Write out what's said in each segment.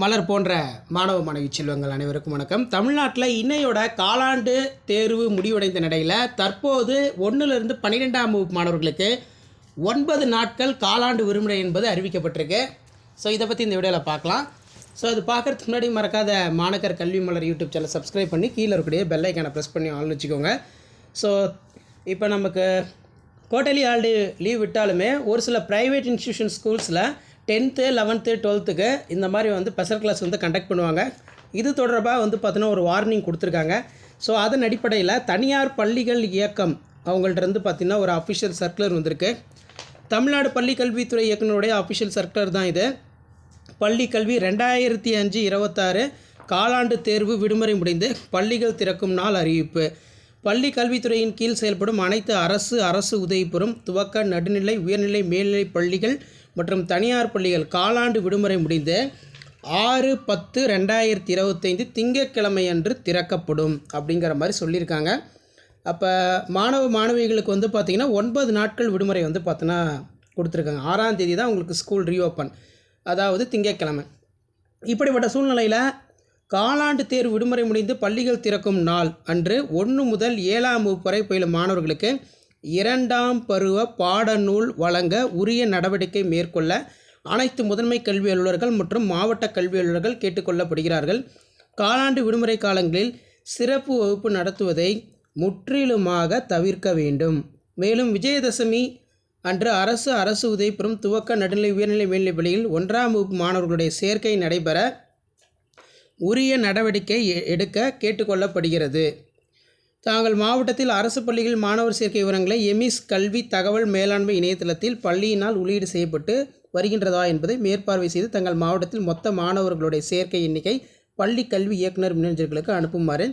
மலர் போன்ற மாணவ மாணவி செல்வங்கள் அனைவருக்கும் வணக்கம். தமிழ்நாட்டில் இன்னையோட காலாண்டு தேர்வு முடிவடைந்த நிலையில் தற்போது ஒன்றிலிருந்து பன்னிரெண்டாம் வகுப்பு மாணவர்களுக்கு ஒன்பது நாட்கள் காலாண்டு விடுமுறை என்பது அறிவிக்கப்பட்டிருக்கு. ஸோ இதை பற்றி இந்த வீடியோவில் பார்க்கலாம். ஸோ அது பார்க்குறதுக்கு முன்னாடி மறக்காத மாணக்கர் கல்வி மலர் யூடியூப் சேனல் சப்ஸ்கிரைப் பண்ணி கீழே இருக்கக்கூடிய பெல் ஐக்கானை ப்ரெஸ் பண்ணி ஆள்னு வச்சுக்கோங்க. ஸோ இப்போ நமக்கு குவார்டர்லி ஹாலிடே லீவ் விட்டாலுமே ஒரு சில ப்ரைவேட் இன்ஸ்டியூஷன் ஸ்கூல்ஸில் டென்த்து லெவன்த்து டுவெல்த்துக்கு இந்த மாதிரி வந்து ஸ்பெஷல் கிளாஸ் வந்து கண்டக்ட் பண்ணுவாங்க. இது தொடர்பாக வந்து பார்த்தீங்கன்னா ஒரு வார்னிங் கொடுத்துருக்காங்க. ஸோ அதன் அடிப்படையில் தனியார் பள்ளிகள் இயக்கம் அவங்கள்ட்ட இருந்து பார்த்திங்கன்னா ஒரு அஃபிஷியல் சர்க்குலர் வந்திருக்கு. தமிழ்நாடு பள்ளி கல்வித்துறை இயக்குனருடைய அஃபிஷியல் சர்க்குலர் தான் இது. பள்ளி கல்வி ரெண்டாயிரத்தி அஞ்சு இருபத்தாறு காலாண்டு தேர்வு விடுமுறை முடிந்து பள்ளிகள் திறக்கும் நாள் அறிவிப்பு. பள்ளி கல்வித்துறையின் கீழ் செயல்படும் அனைத்து அரசு அரசு உதவி பெறும் துவக்க நடுநிலை உயர்நிலை மேல்நிலை பள்ளிகள் மற்றும் தனியார் பள்ளிகள் காலாண்டு விடுமுறை முடிந்து ஆறு பத்து ரெண்டாயிரத்தி இருபத்தைந்து திங்கட்கிழமை அன்று திறக்கப்படும் அப்படிங்கிற மாதிரி சொல்லியிருக்காங்க. அப்போ மாணவ மாணவிகளுக்கு வந்து பார்த்திங்கன்னா ஒன்பது நாட்கள் விடுமுறை வந்து பார்த்தோன்னா கொடுத்துருக்காங்க. ஆறாம் தேதி தான் உங்களுக்கு ஸ்கூல் ரீஓப்பன். அதாவது திங்கட்கிழமை. இப்படிப்பட்ட சூழ்நிலையில் காலாண்டு தேர்வு விடுமுறை முடிந்து பள்ளிகள் திறக்கும் நாள் அன்று ஒன்று முதல் ஏழாம் வகுப்பு வரை பயிலும் மாணவர்களுக்கு இரண்டாம் பருவ பாடநூல் வழங்க உரிய நடவடிக்கை மேற்கொள்ள அனைத்து முதன்மை கல்வி அலுவலர்கள் மற்றும் மாவட்ட கல்வி அலுவலர்கள் கேட்டுக்கொள்ளப்படுகிறார்கள் காலாண்டு விடுமுறை காலங்களில் சிறப்பு வகுப்பு நடத்துவதை முற்றிலுமாக தவிர்க்க வேண்டும். மேலும் விஜயதசமி அன்று அரசு அரசு உதவி பெறும் துவக்க நடுநிலை உயர்நிலை மேல்நிலை பள்ளியில் ஒன்றாம் வகுப்பு மாணவர்களுடைய சேர்க்கை நடைபெற உரிய நடவடிக்கை எடுக்க கேட்டுக்கொள்ளப்படுகிறது தாங்கள் மாவட்டத்தில் அரசு பள்ளிகள் மாணவர் சேர்க்கை விவரங்களை எமிஸ் கல்வி தகவல் மேலாண்மை இணையதளத்தில் பள்ளியினால் உள்ளீடு செய்யப்பட்டு வருகின்றதா என்பதை மேற்பார்வை செய்து தங்கள் மாவட்டத்தில் மொத்த மாணவர்களுடைய சேர்க்கை எண்ணிக்கை பள்ளி கல்வி இயக்குனர் மின்னஞ்சல்களுக்கு அனுப்புமாறு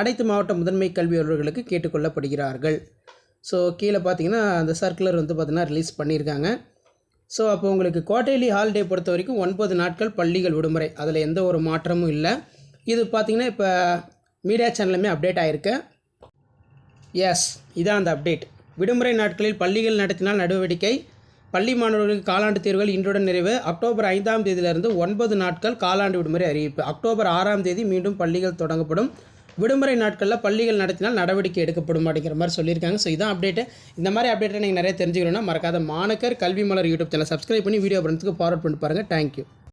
அனைத்து மாவட்ட முதன்மை கல்வி அலுவலர்களுக்கு கேட்டுக்கொள்ளப்படுகிறார்கள். ஸோ கீழே பார்த்தீங்கன்னா அந்த சர்க்குலர் வந்து பார்த்திங்கன்னா ரிலீஸ் பண்ணியிருக்காங்க. ஸோ அப்போ உங்களுக்கு குவார்டர்லி ஹாலிடே பொறுத்த வரைக்கும் ஒன்பது நாட்கள் பள்ளிகள் விடுமுறை. அதில் எந்த ஒரு மாற்றமும் இல்லை. இது பார்த்திங்கன்னா இப்போ மீடியா சேனலுமே அப்டேட் ஆகிருக்கு எஸ் இதான் அந்த அப்டேட் விடுமுறை நாட்களில் பள்ளிகள் நடத்தினால் நடவடிக்கை. பள்ளி மாணவர்களுக்கு காலாண்டு தேர்வுகள் இன்றுடன் நிறைவு. அக்டோபர் ஐந்தாம் தேதியிலிருந்து ஒன்பது நாட்கள் காலாண்டு விடுமுறை அறிவிப்பு. அக்டோபர் ஆறாம் தேதி மீண்டும் பள்ளிகள் தொடங்கப்படும். விடுமுறை நாட்களில் பள்ளிகள் நடத்தினால் நடவடிக்கை எடுக்கப்படும் அப்படிங்கிற மாதிரி சொல்லியிருக்காங்க. ஸோ இதான் அப்டேட்டு இந்த மாதிரி அப்டேட்டை நீங்கள் நிறைய தெரிஞ்சுக்கணும்னா மறக்காத மாணக்கர் கல்வி மலர் யூடியூப் சேனல் சப்ஸ்கிரைப் பண்ணி வீடியோ பண்ணுறதுக்கு ஃபார்வர்ட் பண்ணி பாருங்கள் தேங்க்யூ